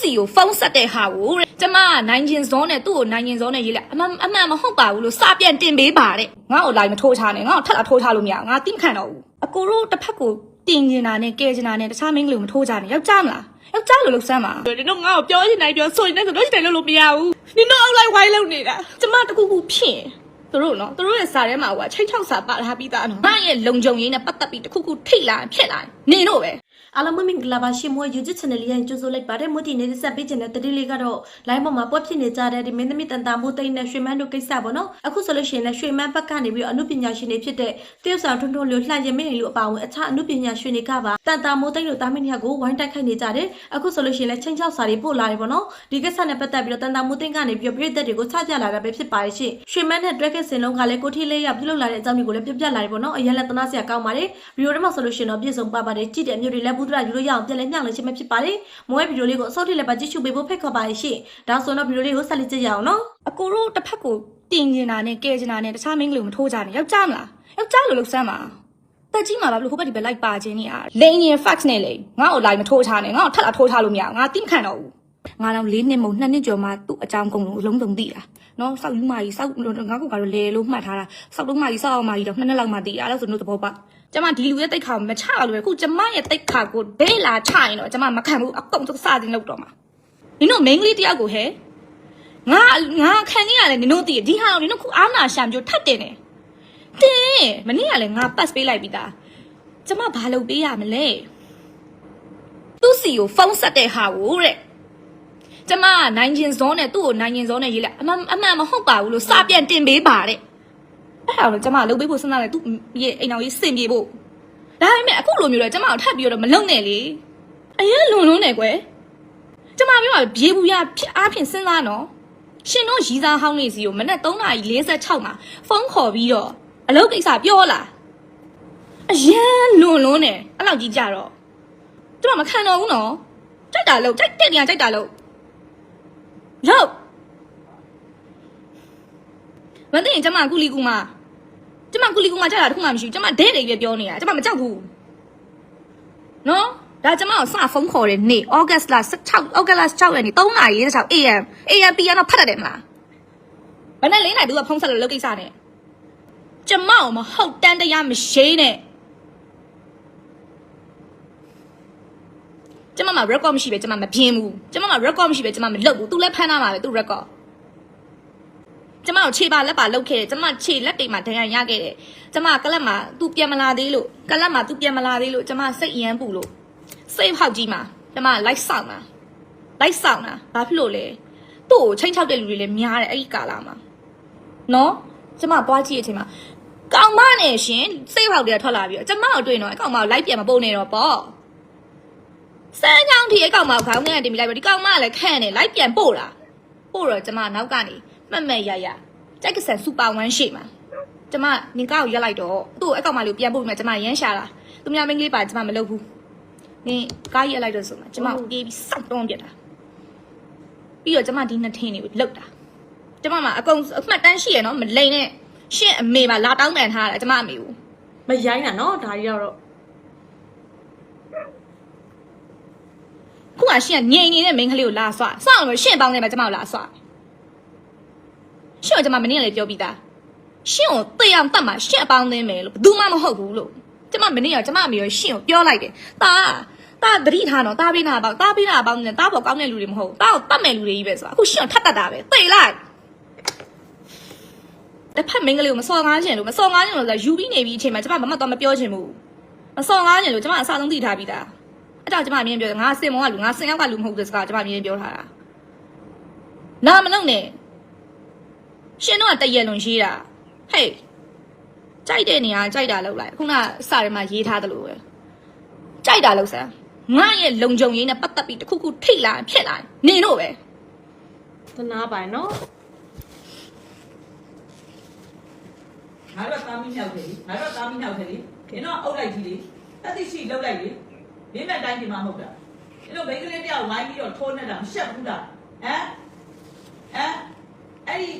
စီကိုဖုန်းဆက်တဲ့ဟာကိုတဲ့ကျမကနိုင်ကျင်စောနဲ့သူ့ကိုနိုင်ကျင်စောနဲ့ရေးလိုက်အမှန်အမှန်မဟုတ်ပါဘူးလို့စာပြန်တင်ပေးပါတဲ့ငါ့ကိုလိုက်မထိုးချနဲ့ငါ့ကိုထပ်လာထိုးချလို့မရဘူးငါတိမခံတော့ဘူးအကိုတို့တစ်ဖက်ကိုတင်ကျင်တာနဲ့ကဲကျင်တာနဲ့တခြားမင်းကလေးကိုမထိုးချနဲ့ယောက်ျားမလားယောက်ျားလို့လှုပ်ဆမ်းပါနင်တို့ငါ့ကိုပြောချင်တိုင်းပြောဆိုရင်လည်းဆိုလို့ရှိတယ်လို့လို့မရဘူးနင်တို့အောက်လိုက်ဝိုင်းလုံးနေတာကျမတခုခုဖြစ်ရင်သူတို့နော်သူတို့ရဲ့စာထဲမှာဟိုချိန်ချောက်စာပါထားပြီးသားနော်ငါရဲ့လုံခြုံရေးနဲ့ပတ်သက်ပြီးတခုခုထိတ်လာရင်ဖြစ်လာရင်နင်တို့ပဲ အားလုံးမင်္ဂလာပါရှင်မွေ YouTube channel လေးရင်ကြိုဆိုလိုက်ပါတယ်မွေတီနေတဲ့ဆက်ပေးခြင်းတဲ့တတိလေးကတော့ line ပေါ်မှာပွက်ဖြစ်နေကြတဲ့ဒီမင်းသမီးတန်တာမိုးသိန်းနဲ့ရွှေမန်းတို့ကိစ္စပေါ့နော်အခုဆိုလို့ရှိရင်လည်းရွှေမန်းဘက်ကနေပြီးတော့အမှုပညာရှင်တွေဖြစ်တဲ့တရုတ်ဆောင်ထွန်းထွန်းလို့လှန်ရမင်းတွေလို့အပါအဝင်အခြားအမှုပညာရှင်တွေကပါတန်တာမိုးသိန်းတို့တာမင်းတွေကကိုဝိုင်းတိုက်ခိုက်နေကြတယ်အခုဆိုလို့ရှိရင်လည်းချင်းချောက်စာတွေပို့လာတယ်ပေါ့နော်ဒီကိစ္စနဲ့ပတ်သက်ပြီးတော့တန်တာမိုးသိန်းကနေပြီးတော့ပြည်သက်တွေကိုချပြလာတာပဲဖြစ်ပါတယ်ရှင်ရွှေမန်းနဲ့တွဲခက်စင်လုံးကလည်းကိုထီလေးရပြုလုပ်လာတဲ့အကြောင်းတွေကိုလည်းပြပြလာတယ်ပေါ့နော်အရင်လည်းတနာစရာကောင်းပါတယ်ဗီဒီယိုထဲမှာဆိုလို့ရှိရင်တော့ပြည့်စုံပါပါတယ်ကြည့်တဲ့မျိုးတွေလည်းဘူးတရယူလို့ရအောင်ပြန်လည်းညှောင်းလည်းချင်းမဖြစ်ပါတယ်မွေးဗီဒီယိုလေးကိုအစောထိလည်းပါကြည့်ရှုပေးဖို့ဖိတ်ခေါ်ပါတယ်ရှင်ဒါဆိုတော့ဗီဒီယိုလေးကိုဆက်လက်ကြည့်ရအောင်နော်အကိုတို့တစ်ဖက်ကိုတင်ကျင်တာနဲ့ကဲကျင်တာနဲ့တခြားမင်းကလေးကိုမထိုးချနဲ့ယောက်ျားမလားယောက်ျားလို့လှုပ်ဆမ်းပါတက်ကြီးမှာဘာလို့ဟိုဘက်ဒီဘက်လိုက်ပါခြင်းနေရလိန်ရင် fax နဲ့လေငါ့ကိုလိုက်မထိုးချနဲ့ငါ့ကိုထပ်လာထိုးချလို့မရဘူးငါတိမခံတော့ဘူးငါတော့၄နှစ်မို့နှစ်နှစ်ကျော်မှသူ့အကြောင်းကုန်လုံးအလုံးစုံသိတာနော်စောက်ယူမကြီးစောက်ငါကကတော့လေလို့မှတ်ထားတာစောက်လုံးမကြီးစောက်အောင်မကြီးတော့နှစ်နှစ်လောက်မှသိတာအဲ့ဒါဆိုတို့သဘောပါကျ မဒီလူရဲ့တိတ်ခါမချလို့ပဲခုကျမရဲ့တိတ်ခါကိုဒဲလာချရင်တော့ကျမမခံဘူးအကုန်စစတင်လောက်တော့မှာနင်တို့ main ကလေးတယောက်ကိုဟဲ့ငါငါခံနေရတယ်နင်တို့တည်ဒီဟာကိုနင်တို့ခုအားနာရှာမျိုးထပ်တင်တယ်တင်မနေ့ကလည်းငါပတ်ပေးလိုက်ပြီးသားကျမဘာလုပ်ပေးရမလဲသူ့စီကိုဖုန်းဆက်တဲ့ဟာကိုတဲ့ကျမကနိုင်ကျင်စောနဲ့သူ့ကိုနိုင်ကျင်စောနဲ့ရေးလိုက်အမှန်အမှန်မဟုတ်ပါဘူးလို့စာပြန်တင်ပေးပါတဲ့ အဲ့ဒါကိုကျမလုပ်ပေးဖို့စဉ်းစားတယ်သူ့ရဲ့အိမ်တော်ကြီးစင်ပြေဖို့ဒါပေမဲ့အခုလိုမျိုးလဲကျမကိုထပ်ပြီးတော့မလုံနဲ့လေအရင်လွန်လွန်းနေကွယ်ကျမပြောတာဘေးဘူးရဖြစ်အားဖြင့်စဉ်းစားနော်ရှင်တို့ရီစားဟောင်းနေစီကိုမနက်3:46မှာဖုန်းခေါ်ပြီးတော့အလုပ်ကိစ္စပြောလာအရန်လွန်လွန်းနေအဲ့လောက်ကြီးကြတော့ကျမမခံတော့ဘူးနော်ကြိုက်တာလို့ကြိုက်တဲ့နေရာကြိုက်တာလို့လို့မသိရင်ကျမကုလီကူမ ကျမကုလီကူမကြတာတခုမှမရှိဘူးကျမဒဲတယ်ပဲပြောနေတာကျမမကြောက်ဘူးနော်ဒါကျမကိုစဖုန်းခေါ်တဲ့နေ့ဩဂတ်လ16ဩဂတ်လ6ရက်နေ့3:46 AM AM PM တော့ဖတ်တယ်မလားဘယ်နဲ့လေးနိုင်သူကဖုန်းဆက်လို့လုပ်ကိစ္စနဲ့ကျမကိုမဟုတ်တန်းတရားမရှိနဲ့ကျမမှာ record မရှိပဲကျမမပြင်းဘူးကျမမှာ record မရှိပဲကျမမလုပ်ဘူး तू လည်းဖမ်းထားမှာပဲ तू record ကျမကိုခြေပါလက်ပါလုတ်ခဲ့တယ်ကျမခြေလက်တွေမှာဒဏ်ရာရခဲ့တယ်ကျမကလပ်မှာ तू ပြန်မလာသေးလို့ကလပ်မှာ तू ပြန်မလာသေးလို့ကျမစိတ်အယမ်းပူလို့စိတ်ဟောက်ကြီးမှာကျမလိုက်ဆောင်တာလိုက်ဆောင်တာဘာဖြစ်လို့လဲသူ့ကိုချိန်ချောက်တဲ့လူတွေလည်းများတယ်အဲ့ဒီကာလာမှာနော်ကျမသွားကြည့်ရချိန်မှာကောင်မနဲ့ရှင်စိတ်ဟောက်တွေကထွက်လာပြီးတော့ကျမကိုတွေ့တော့အကောင်မကိုလိုက်ပြန်မပုတ်နေတော့ပေါ့စမ်းချောင်းထီအကောင်မကိုခေါင်းထဲကတင်ပြီးလိုက်ပြီးဒီကောင်မကလည်းခန့်နေလိုက်ပြန်ပို့လာပို့တော့ကျမနောက်ကနေ မှတ်မှတ်ရရကြိုက်ကဆန်စူပါဝမ်းရှိမှာကျမနင်ကောက်ရက်လိုက်တော့သူ့အကောင်မလေးကိုပြန်ပို့ပြီးမှကျမရမ်းရှာလာသူများမင်းကလေးပါကျမမလုပ်ဘူးနင်ကားရက်လိုက်တော့ဆိုမှကျမကိုပြေးပြီးစောက်တွန်းပြတ်တာပြီးတော့ကျမဒီနှစ်ထင်းတွေကိုလှုပ်တာကျမမှာအကုန်အမှတ်တမ်းရှိရနော်မလိန်နဲ့ရှင့်အမေပါလာတောင်းပန်ထားတာကျမအမေကိုမရိုင်းတာနော်ဒါကြီးတော့ခုကရှင့်ကငြိမ်နေတဲ့မိန်းကလေးကိုလာဆွဆွအောင်လို့ရှင့်ပေါင်းနေမှာကျမကိုလာဆွ ရှင့်ကကျမမနေ့ကလည်းပြောပြီးသားရှင့်ကိုသိအောင်တတ်မှာရှင့်အပေါင်းသင်းမယ်လို့ဘယ်သူမှမဟုတ်ဘူးလို့ကျမမနေ့ကကျမအမေရောရှင့်ကိုပြောလိုက်တယ်တာတာတတိထားတော့တာပေးနာပေါက်တာပေးနာပေါက်နေတာပေါ်ကောင်းတဲ့လူတွေမဟုတ်တာကိုတတ်မဲ့လူတွေကြီးပဲဆိုတာအခုရှင့်ကထပ်တတ်တာပဲသိလိုက်တစ်ဖက်မိန်းကလေးကိုမစော်ကားချင်လို့မစော်ကားချင်လို့ဆိုယူပြီးနေပြီးအချိန်မှာကျမမမတော့မပြောချင်ဘူးမစော်ကားချင်လို့ကျမအစားဆုံးသိထားပြီးသားအဲ့ကြောင့်ကျမအမြင်ပြောတယ်ငါစင်မောကလူငါစင်ရောက်ကလူမဟုတ်တဲ့စကားကျမအမြင်ပြောထားတာနာမလုံနဲ့ ရှင်တော့တရက်လွန်ရှိတာဟေးကြိုက်တဲ့နေရာကြိုက်တာလောက်လိုက်ခုနစရဲမှာရေးထားသလိုပဲကြိုက်တာလောက်စမ်းငါရဲ့လုံကြုံရေးနဲ့ပတ်သက်ပြီးတခုခုထိတ်လာရင်ဖြစ်လာရင်နင်တို့ပဲသနာပိုင်နော်ငါတို့တာမီးမြောက်တယ်လေငါတို့တာမီးမြောက်တယ်လေနင်တော့အုပ်လိုက်ကြီးလေတတိရှိလှုပ်လိုက်လေမင်းမဲ့တိုင်းဒီမှာမဟုတ်တာနင်တို့မိန်းကလေးတယောက်ဝိုင်းပြီးတော့ထိုးနေတာမရှက်ဘူးလားဟမ်ဟမ်အဲ့ဒီ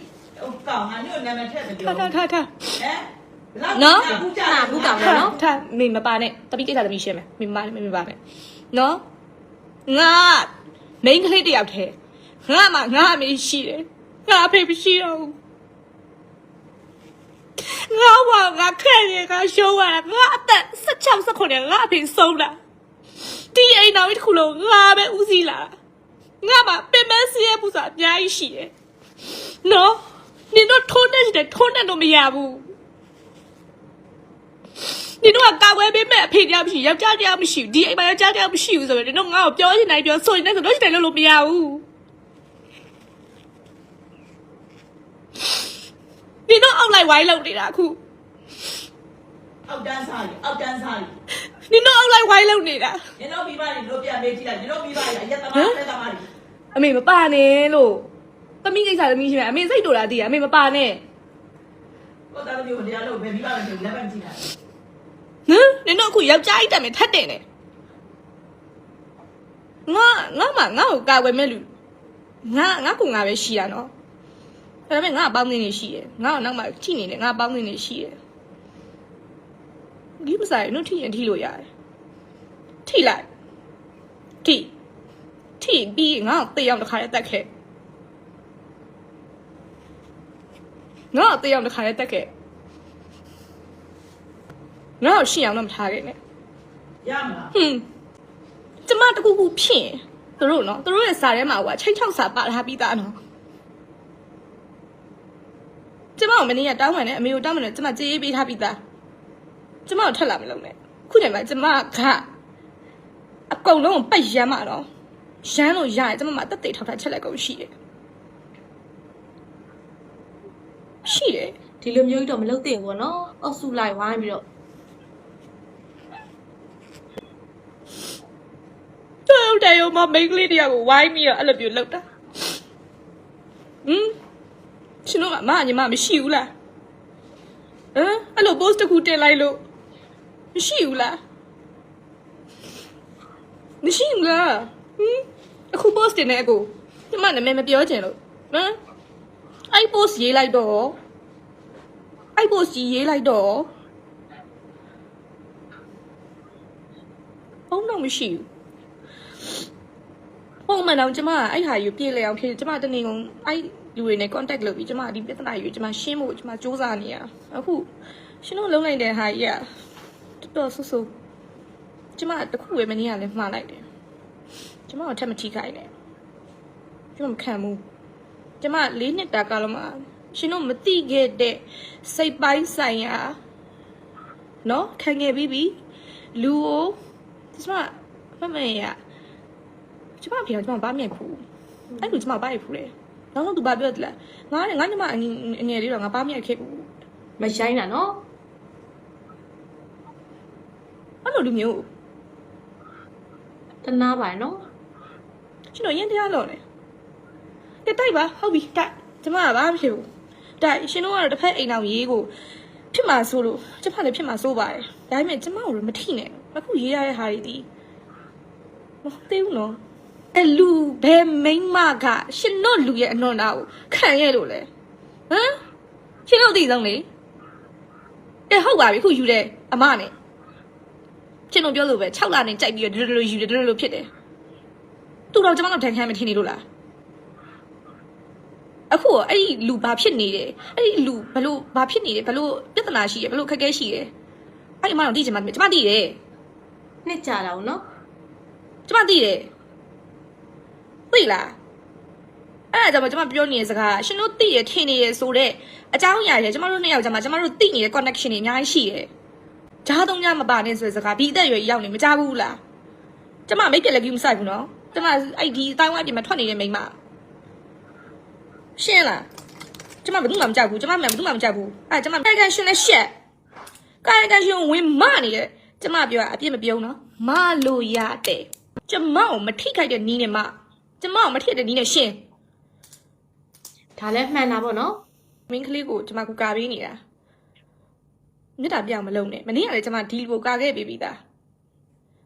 ဟိုကောင်ငါတို့နာမည်ထည့်တယ်ပြောထားထားထားဟမ်နော်ဘူးကြနာဘူးကောင်ထားနော်ထားမိမပါနဲ့တပိကိစ္စတပိရှင်းမယ်မိမမိမပါနဲ့နော်ငါမိန်းကလေးတစ်ယောက်တည်းငါမှငါအမေရှိတယ်ငါအဖေမရှိတော့ဘူးငါဝါငါခက်ရငါရှုံးရတာငါအသက်16 19ငါအဖေဆုံးတာဒီအိမ်တော်ကြီးတစ်ခုလုံးငါပဲဦးစီးလာငါမှပင်မစီးရပူစာအများကြီးရှိတယ်နော် နင်တို့ထိုးနေတယ်ထိုးနေတော့မရဘူးနင်တို့ကကာဝဲပေးမဲ့အဖေတရားမရှိယောက်ျားတရားမရှိဘူးဒီအိမ်မှာယောက်ျားတရားမရှိဘူးဆိုတော့နင်တို့ငါ့ကိုပြောချင်တိုင်းပြောဆိုရင်လည်းဆိုလို့ရှိတယ်လို့လို့မရဘူးနင်တို့အောက်လိုက်ဝိုင်းလုပ်နေတာအခုအောက်တန်းစားရီအောက်တန်းစားရီနင်တို့အောက်လိုက်ဝိုင်းလုပ်နေတာညတို့မိဘတွေတို့ပြန်မေးကြည့်လိုက်ညတို့မိဘတွေအရက်သမားလက်သမားတွေအမေမပါနဲ့လို့ သမီးကိစ္စသမီးရှိမယ်အမေစိတ်တူတာတည်ရအမေမပါနဲ့ကိုသားသမီးကိုတရားလို့ဘယ်မိဘတွေလက်ပံကြည့်တာဟမ်နင်တို့အခုယောက်ျားကြီးတက်မယ်ထတ်တယ်နဲ့ငါငါမှငါ့ကိုကာဝယ်မဲ့လူငါငါကငါပဲရှိရနော်ဒါပေမဲ့ငါအပေါင်းအသင်းတွေရှိတယ်ငါ့ကိုနောက်မှကြည့်နေတယ်ငါအပေါင်းအသင်းတွေရှိတယ်ဒီမဆိုင်တို့ထိရင်ထိလို့ရတယ်ထိလိုက်ထိထိပြီးငါ့ကိုတေးအောင်တစ်ခါလေးတက်ခဲ့ ငါ့ကိုတေးအောင်တစ်ခါလေးတက်ခဲ့ငါ့ကိုရှင်းအောင်တော့မထားခဲ့နဲ့ရမလားဟွန်းကျမတကူကူဖြစ်ရင်သူတို့နော်သူတို့ရဲ့စာထဲမှာဟိုချိန်ချောက်စာပါထားပြီးသားနော်ကျမကမနေ့ကတောင်းပန်တယ်အမေကိုတောင်းပန်တယ်ကျမကြေးရေးပေးထားပြီးသားကျမကိုထက်လာမလို့နဲ့ခုတည်းမှာကျမကအကုန်လုံးကိုပိတ်ရမ်းမှာတော့ရမ်းလို့ရရင်ကျမမှာတက်တေထောက်ထားချက်လက်ကုန်ရှိတယ် ရှိတယ်ဒီလိုမျိုးကြီးတော့မလုပ်သင့်ဘူးပေါ့နော်အောက်စုလိုက်ဝိုင်းပြီးတော့တော်တယ်ရောမမိန်းကလေးတယောက်ကိုဝိုင်းပြီးတော့အဲ့လိုမျိုးလုပ်တာဟမ်ရှင်တို့ကမညီမမရှိဘူးလားဟမ်အဲ့လို post တစ်ခုတင်လိုက်လို့မရှိဘူးလားမရှိဘူးလားဟမ်အခု post တင်နေအကိုညီမနာမည်မပြောချင်လို့ဟမ် အဲ့ post ရေးလိုက်တော့အဲ့ post ကြီးရေးလိုက်တော့ဘုံတော့မရှိဘူးပုံမှန်တော့ကျမကအဲ့ဟာယူပြေးလေအောင်ဖြစ်ကျမတနေ့ကုန်အဲ့လူတွေနဲ့ contact လုပ်ပြီးကျမဒီပြဿနာယူကျမရှင်းဖို့ကျမစူးစမ်းနေရအခုရှင်းလို့လုံးလိုက်တဲ့ဟာကြီးကတော်တော်ဆူဆူကျမတခုဝေမနေရလဲမှားလိုက်တယ်ကျမကိုထပ်မထိခိုက်နဲ့ကျမမခံဘူး ကျမလေးနှစ်တာကာလမှာရှင်တို့မသိခဲ့တဲ့စိတ်ပိုင်းဆိုင်ရာနော်ခံခဲ့ပြီးပြီလူကိုကျမမမရကျမဖေကကျမဘာမြင်ဖူးအဲ့လိုကျမဘာရဖူးလဲနောက်ဆုံးသူဘာပြောတလဲငါနဲ့ငါညီမအငယ်အငယ်လေးတော့ငါဘာမြင်ခဲ့ဘူးမဆိုင်တာနော်အဲ့လိုလူမျိုးတနာပါနော်ကျွန်တော်ရင်တရားလို့လေ ကဲတိုက်ပါဟုတ်ပြီတိုက်ကျမကဘာမှဖြစ်ဘူးတိုက်ရှင်တို့ကတော့တစ်ဖက်အိမ်အောင်ရေးကိုဖြစ်မှာဆိုလို့ကျမလည်းဖြစ်မှာဆိုပါတယ်ဒါပေမဲ့ကျမကိုလည်းမထိနဲ့အခုရေးရတဲ့ဟာတွေဒီမဟုတ်သေးဘူးနော်အဲလူဘယ်မိန်းမကရှင်တို့လူရဲ့အနွန်နာကိုခံရလို့လဲဟမ်ရှင်တို့သိဆုံးလေကဲဟုတ်ပါပြီခုယူတယ်အမနဲ့ချင်းတို့ပြောလို့ပဲ6လနဲ့ကြိုက်ပြီးတော့ဒီလိုလိုယူတယ်ဒီလိုလိုဖြစ်တယ်သူတော့ကျမတို့တန်ခမ်းမထင်နေလို့လား အခုကအဲ့ဒီလူဘာဖြစ်နေတယ်အဲ့ဒီလူဘလို့ဘာဖြစ်နေတယ်ဘလို့ပြဿနာရှိတယ်ဘလို့ခက်ခဲရှိတယ်အဲ့ဒီအမတော့သိချင်မှကျမသိတယ်နှစ်ကြတာနော်ကျမသိတယ်သိလားအဲ့ဒါကြောင့်ကျမပြောနေတဲ့စကားကရှင်တို့သိရထင်နေရဆိုတော့အကြောင်းအရာတွေကျမတို့နှစ်ယောက်ကျမကျမတို့သိနေတဲ့ connection တွေအများကြီးရှိတယ်ဂျားသုံးညမပါနဲ့ဆိုတဲ့စကားဒီအသက်အရွယ်ရောက်နေမကြဘူးလားကျမမိတ်ပြက်လည်းကြီးမဆိုင်ဘူးနော်ကျမအဲ့ဒီအတိုင်းဝိုင်းပြင်မှာထွက်နေတဲ့မိန်းမ ရှင်းလားကျမဘယ်သူမှမကြောက်ဘူးကျမမှဘယ်သူမှမကြောက်ဘူးအဲ့ကျမကာယကံရှင်နဲ့ရှက်ကာယကံရှင်ဝင်မနေတယ်ကျမပြောတာအပြစ်မပြုံးနော်မလို့ရတယ်ကျမကိုမထိခိုက်တဲ့နီးနဲ့မကျမကိုမထိတဲ့နီးနဲ့ရှင်းဒါလည်းမှန်တာပေါ့နော်မင်းကလေးကိုကျမကကာပေးနေတာမြစ်တာပြောင်းမလုံးနဲ့မနေ့ကလည်းကျမဒီလိုကာခဲ့ပေးပြီးသား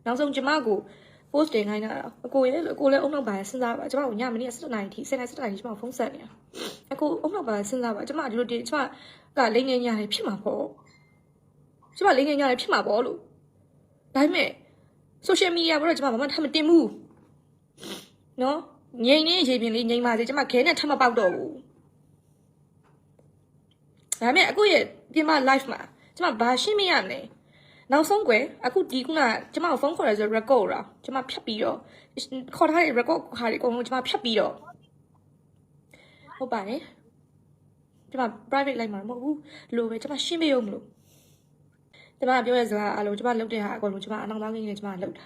နောက်ဆုံးကျမကို post တင်ခိုင်းတာတော့အကိုရဲ့လို့အကိုလည်းအုံနောက်ပါစဉ်းစားပါကျမကိုညမနေ့က7နာရီထိ7နာရီ7နာရီကျမကိုဖုန်းဆက်နေတာအကိုအုံနောက်ပါစဉ်းစားပါကျမဒီလိုတင်ကျမကလိမ့်ငယ်ညာတွေဖြစ်မှာပေါ့ကျမလိမ့်ငယ်ညာတွေဖြစ်မှာပေါ့လို့ဒါပေမဲ့ social media ဘောတော့ကျမဘာမှထပ်မတင်ဘူးနော်ငိမ့်နေရေပြင်လေးငိမ့်ပါစေကျမခဲနဲ့ထပ်မပေါက်တော့ဘူးဒါပေမဲ့အခုရဲ့ပြင်မ live မှာကျမဘာရှင်းမရမလဲ နောက်ဆုံးကွယ်အခုဒီခုနကျမကိုဖုန်းခေါ်ရဲဆို record တာကျမဖြတ်ပြီးတော့ခေါ်ထားတဲ့ record ခါတွေအကုန်လုံးကျမဖြတ်ပြီးတော့ဟုတ်ပါတယ်ကျမ private လိုက်မှာမဟုတ်ဘူးလို့ပဲကျမရှင်းမရုံမလို့ကျမပြောရစကားအလုံးကျမလုပ်တဲ့ဟာအကုန်လုံးကျမအနောက်သားကြီးနဲ့ကျမလုပ်တာ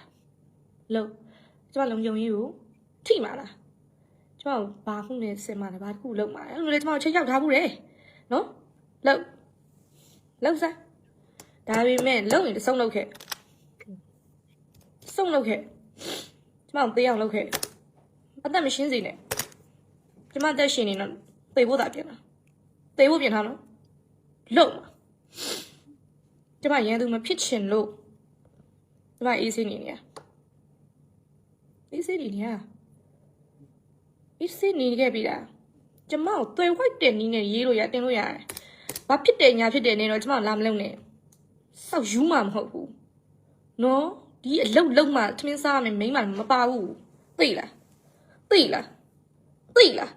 လုပ်ကျမလုံယုံရေးကိုထိမှာလားကျမဘာခုနဲ့စင်မှာလဲဘာတစ်ခုလုပ်မှာလဲအဲ့လိုလေကျမကိုချိန်ရောက်ထားဘူးလေနော်လုပ်လုပ်စား ဒါပေမဲ့လုံရင်တစ်ဆုံးလုပ်ခဲ့ဆုံးလုပ်ခဲ့ကျမကိုသေးအောင်လုပ်ခဲ့အသက်မရှင်းစေနဲ့ကျမအသက်ရှင်နေတော့သေဖို့တာပြန်လာသေဖို့ပြန်ထားနော်လုံမှာကျမရန်သူမဖြစ်ချင်လို့ကျမအေးစေးနေနေရအေးစေးနေနေရအေးစေးနေခဲ့ပြီလားကျမကိုသွေဝိုက်တဲ့နီးနဲ့ရေးလို့ရတင်လို့ရတယ်ဘာဖြစ်တယ်ညာဖြစ်တယ်နေတော့ကျမလာမလုံးနဲ့ စောက်ယူမှမဟုတ်ဘူးနော်ဒီအလုတ်လုံးမှသမင်းစားမယ်မိန်းမမပါဘူးသိလားသိလားသိလား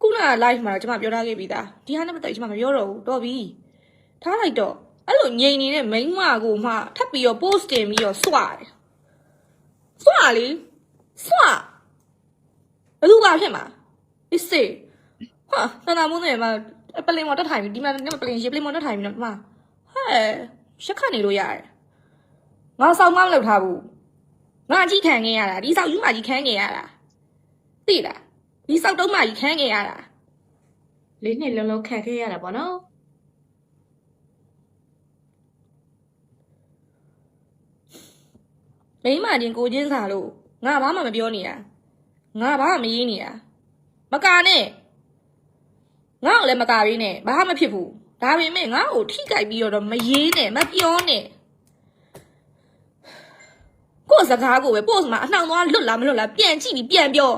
ခုနက live မှာကျွန်မပြောထားခဲ့ပြီးသားဒီဟာနဲ့ပတ်သက်ကျွန်မမပြောတော့ဘူးတော်ပြီထားလိုက်တော့အဲ့လိုငြိမ်နေတဲ့မိန်းမကိုမှထပ်ပြီးတော့ post တင်ပြီးတော့စွတယ်စွလေစွဘယ်သူကဖြစ်မှာအစ်စေဟာတနာမုန်းတယ်မှာ ပလင်မော်တက်ထိုင်ပြီးဒီမှာပလင်ရေပလင်မော်တက်ထိုင်ပြီးတော့ဒီမှာဟဲ့ရှက်ခတ်နေလို့ရတယ်ငါဆောင်မမလုပ်ထားဘူးငါအကြည့်ခံခဲ့ရတာဒီဆောက်ယူမကြီးခံခဲ့ရတာသိလားဒီဆောက်တုံးမကြီးခံခဲ့ရတာလေးနှစ်လုံးလုံးခံခဲ့ရတာပေါ့နော်မိန်းမချင်းကိုချင်းစာလို့ငါဘာမှမပြောနေရငါဘာမှမရေးနေရမကာနဲ့ ငါ့ကိုလည်းမကာရင်းနဲ့ဘာမှမဖြစ်ဘူးဒါပေမဲ့ငါ့ကိုထိကြိုက်ပြီးတော့မရေးနဲ့မပြောနဲ့ကိုယ်စကားကိုပဲပို့စမှာအနှောင်သွားလွတ်လာမလွတ်လာပြန်ကြည့်ပြီးပြန်ပြော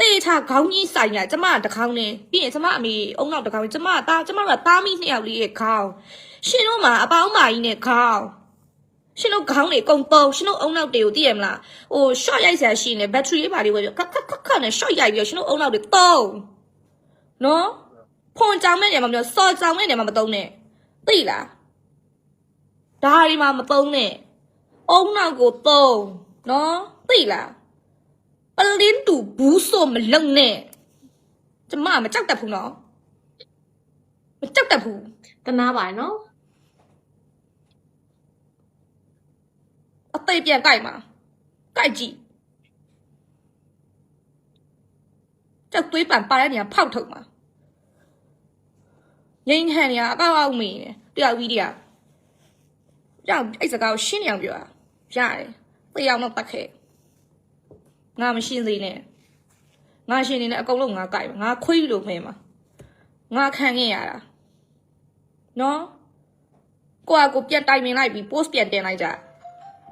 တေးချခေါင်းကြီးဆိုင်ရကျမတခေါင်းနဲ့ပြီးရင်ကျမအမေအုံနောက်တခေါင်းကျမသားကျမကသားမိနှစ်ယောက်လေးရဲ့ခေါင်းရှင်တို့မှာအပေါင်းမာကြီးနဲ့ခေါင်းရှင်တို့ခေါင်းတွေအကုန်တုံးရှင်တို့အုံနောက်တွေကိုသိရမလားဟို short ရိုက်ဆရာရှိနေဘက်ထရီလေးပါလေးဝယ်ပြီးခက်ခက်ခက်ခက်နဲ့ short ရိုက်ပြီးတော့ရှင်တို့အုံနောက်တွေတုံး နော်ဖွန်ကြောင်မဲ့နေမှာမပြောစော်ကြောင်မဲ့နေမှာမတုံးနဲ့သိလားဒါဒီမှာမတုံးနဲ့အုံနောက်ကိုတုံးနော်သိလားပလင်းတူဘူးဆိုမလုံနဲ့ကျမမကြောက်တတ်ဘူးနော်မကြောက်တတ်ဘူးတနာပါတယ်နော်အသေးပြန်ကြိုက်မှာကြိုက်ကြည့်ကြောက်သွေးပန်ပါတဲ့နေရာဖောက်ထုတ်မှာ ငိမ့်ဟန်နေရအကောက်အောက်မင်းနေတယောက်ပြီးတယောက်ကြောက်အဲ့စကားကိုရှင်းနေအောင်ပြောတာရတယ်တယောက်တော့တတ်ခဲ့ငါမရှင်းသေးနဲ့ငါရှင်းနေတဲ့အကုန်လုံးငါကြိုက်ငါခွေးလို့မဲမှာငါခံခဲ့ရတာနော်ကိုကကိုပြန်တိုင်ပင်လိုက်ပြီး post ပြန်တင်လိုက်ကြ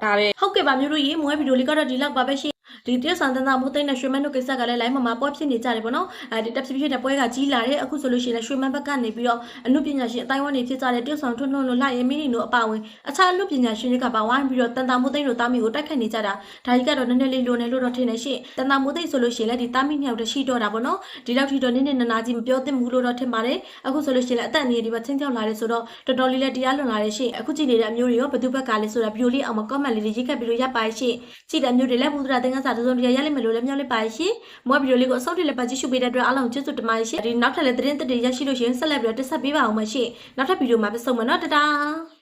ဒါပဲဟုတ်ကဲ့ပါမျိုးတို့ရေမွေးဗီဒီယိုလေးကတော့ဒီလောက်ပါပဲရှင် ဒီတရဆန်တန်တာမိုးသိန်းနဲ့ရွှေမန်းတို့ကိစ္စကလည်းလိုင်းမှာမှာပွားဖြစ်နေကြတယ်ပေါ့နော်အဲဒီတက်ဖြစ်ဖြစ်တဲ့ပွဲကကြီးလာတယ်အခုဆိုလို့ရှိရင်ရွှေမန်းဘက်ကနေပြီးတော့အမှုပညာရှင်အတိုင်းဝန်းနေဖြစ်ကြတဲ့တရဆန်ထွန်းထွန်းလို့လှရဲမင်းတို့အပါဝင်အခြားအမှုပညာရှင်တွေကပါဝိုင်းပြီးတော့တန်တာမိုးသိန်းတို့တာမီကိုတိုက်ခတ်နေကြတာဒါကြီးကတော့နည်းနည်းလေးလိုနေလို့တော့ထင်နေရှင်တန်တာမိုးသိန်းဆိုလို့ရှိရင်လည်းဒီတာမီမြောက်တရှိတော့တာပေါ့နော်ဒီလောက်ထိတော့နည်းနည်းနာနာကြီးမပြောသင့်ဘူးလို့တော့ထင်ပါတယ်အခုဆိုလို့ရှိရင်လည်းအသက်အနည်းဒီမှာချင်းချောက်လာတယ်ဆိုတော့တော်တော်လေးလည်းတရားလွန်လာတယ်ရှင်အခုကြည့်နေတဲ့အမျိုးတွေရောဘယ်သူဘက်ကလဲဆိုတာဗီဒီယိုလေးအောင်မှာ comment လေးတွေရေးခဲ့ပြီးလို့ရပါရှင်ကြည့်တဲ့အမျိုးတွေလည်းဘုဒ္ဓသင်္ကန်းစာတစ်စုံတစ်ရာရလိမ့်မယ်လို့လည်းမျှော်လင့်ပါရှင်မွေးဗီဒီယိုလေးကိုအဆုံးထိလည်းပါကြည့်ရှုပေးတဲ့အတွက်အားလုံးကျေးဇူးတင်ပါတယ်ရှင်ဒီနောက်ထပ်လည်းသတင်းသစ်တွေရရှိလို့ရှိရင်ဆက်လက်ပြီးတော့တက်ဆက်ပေးပါအောင်မရှင်နောက်ထပ်ဗီဒီယိုမှာပြန်ဆုံမယ်နော်တတား